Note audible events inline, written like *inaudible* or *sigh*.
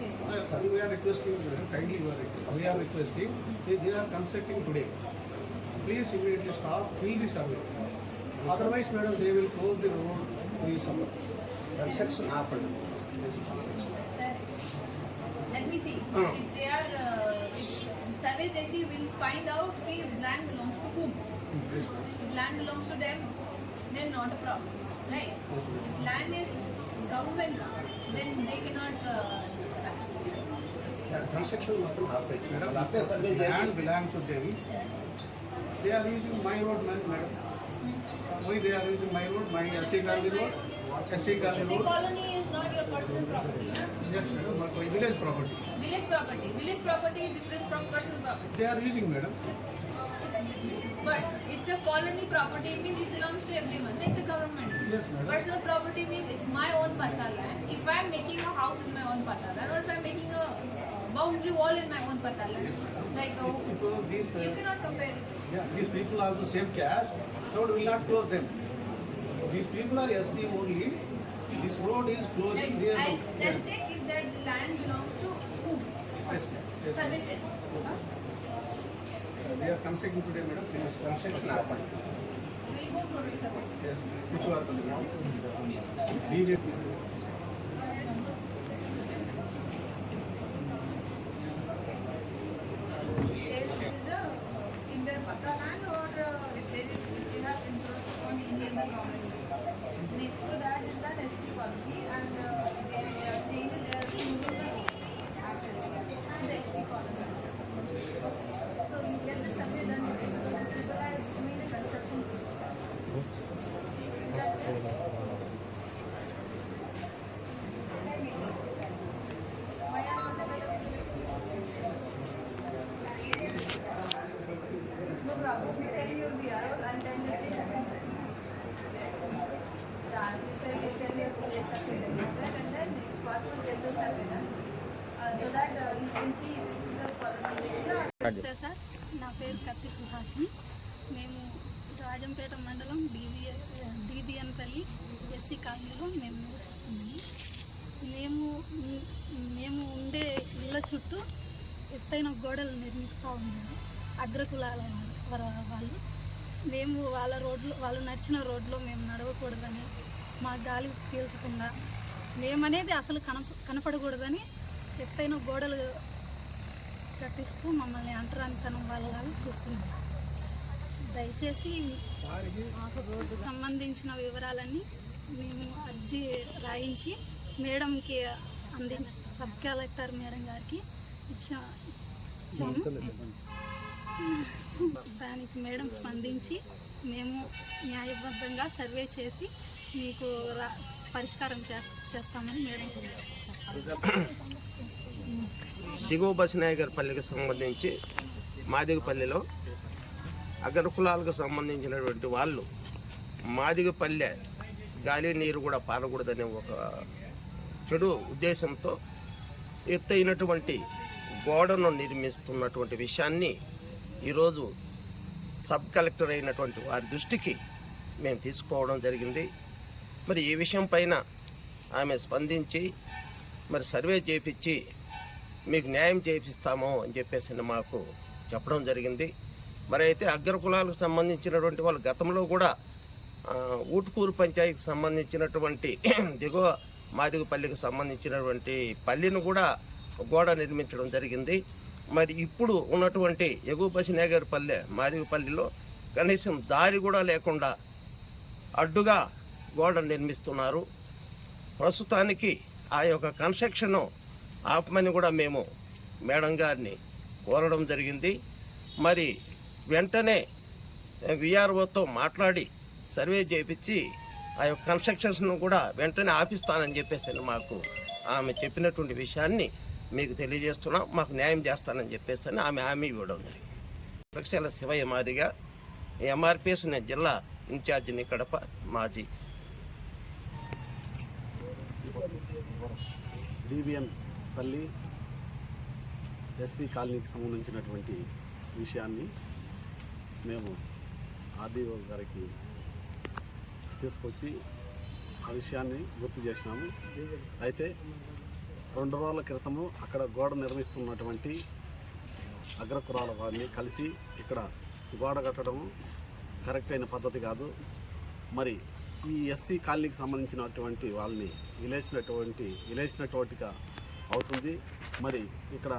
Sir, we are requesting, kindly we are, we are requesting, they, they are consenting today. Please immediately stop, fill the survey. Otherwise, madam, they will close the road, the summer. Construction happened. Let me see. Oh. If they are, uh, if survey JC will find out if land belongs to whom. If land belongs to them, then not a problem, right? If land is government, then they cannot uh, construction మొత్తం ఆపండి Madam, వాళ్ళు అప్పుడే survey చేసి land belongs to them. They are using my road, man, madam. Why they are using my road, my SC Gandhi road, SC Gandhi the road? colony is not your personal property huh? Yes, madam, but my village property. village property village property is different from personal property They are using, madam. But it's a colony property means it belongs to everyone. It's a government. Yes, madam. Personal property means it's my own pata land. If I'm making a house in my own pata land, or if I'm making a boundary wall in my own patala. Yes, like, uh, these people, you cannot compare. Yeah, these people also same caste. so we will not close them. These people are SC only. This road is closed. like, their... I'll, I'll check if that land belongs to whom? Yes, yes. Services. Huh? Uh, they are considering today, madam. Please, considering happened. We'll go for it. Yes, which was the ground. BJP. Their pata land or uh, if have influence on any other government. Next to that is that ST colony and uh, they are saying that they are choosing the access to the ST colony. Okay. So you get the survey done today because people are doing the construction. Just Why sir నా పేరు కత్తి సుహాసిని. మేము రాజంపేట మండలం DV డీబిఎన్పల్లి SC కాలనీలో మేము నివసిస్తున్నాము. మేము మేము ఉండే ఇళ్ళ చుట్టూ ఎత్తైన గోడలు నిర్మిస్తూ ఉన్నారు. అగ్రకులాల వారు వాళ్ళు. మేము వాళ్ళ రోడ్లు వాళ్ళు నడిచిన రోడ్లో మేము నడవకూడదని మా గాలి పీల్చకుండా మేమనేది అసలు కనప కనపడకూడదని ఎత్తైన గోడలు కట్టిస్తూ మమ్మల్ని అంటరానితనం వాళ్ళలాగా చూస్తున్నారు. దయచేసి మాకు రోడ్డు సంబంధించిన వివరాలన్నీ మేము అర్జీ రాయించి మేడంకి అందించి సబ్ కలెక్టర్ మేడం గారికి ఇచ్చా ఇచ్చాము. దానికి మేడం స్పందించి మేము న్యాయబద్ధంగా సర్వే చేసి మీకు రా పరిష్కారం చేస్తామని మేడం దిగువ దిగువ బసినాయగర్పల్లికి సంబంధించి మాదిగపల్లిలో అగ్రకులాలకు సంబంధించినటువంటి వాళ్ళు మాదిగపల్లె గాలి నీరు కూడా పారకూడదనే ఒక చెడు ఉద్దేశంతో ఎత్తైనటువంటి గోడను నిర్మిస్తున్నటువంటి విషయాన్ని ఈరోజు సబ్ కలెక్టర్ అయినటువంటి వారి దృష్టికి మేము తీసుకోవడం జరిగింది. మరి ఈ విషయం పైన ఆమె స్పందించి మరి సర్వే చేపించి మీకు న్యాయం చేపిస్తాము అని చెప్పేసి మాకు చెప్పడం జరిగింది. మరి అయితే అగ్రకులాలకు సంబంధించినటువంటి వాళ్ళు గతంలో కూడా ఊటుకూరు పంచాయతీకి సంబంధించినటువంటి *clears throat* దిగువ మాదిగపల్లికి సంబంధించినటువంటి పల్లిని కూడా గోడ నిర్మించడం జరిగింది. మరి ఇప్పుడు ఉన్నటువంటి ఎగువ బసినేగర్ పల్లె మాదిగపల్లిలో కనీసం దారి కూడా లేకుండా అడ్డుగా గోడ నిర్మిస్తున్నారు. ప్రస్తుతానికి ఆ యొక్క కన్స్ట్రక్షన్ ఆపమని కూడా మేము మేడం గారిని కోరడం జరిగింది. మరి వెంటనే విఆర్ఓతో మాట్లాడి సర్వే చేయించి ఆ యొక్క కన్స్ట్రక్షన్స్ను కూడా వెంటనే ఆపిస్తానని చెప్పేసి మాకు ఆమె చెప్పినటువంటి విషయాన్ని మీకు తెలియజేస్తున్నాం మాకు న్యాయం చేస్తానని చెప్పేసి ఆమె హామీ ఇవ్వడం జరిగింది. వృక్షాల శివయ్య మాదిగా ఎంఆర్పిఎస్ నేను జిల్లా ఇన్ఛార్జిని కడప మాజీ డిబిఎన్ పల్లి ఎస్సీ కాలనీకి సంబంధించినటువంటి విషయాన్ని మేము ఆర్డీఓ గారికి తీసుకొచ్చి ఆ విషయాన్ని గుర్తు చేసినాము. అయితే రెండు రోజుల క్రితము అక్కడ గోడ నిర్మిస్తున్నటువంటి అగ్రకురాల వారిని కలిసి ఇక్కడ గోడ కట్టడం కరెక్ట్ అయిన పద్ధతి కాదు. మరి ఈ ఎస్సీ కాలనీకి సంబంధించినటువంటి వాళ్ళని విలేసినటువంటి విలేసినటువంటిగా అవుతుంది. మరి ఇక్కడ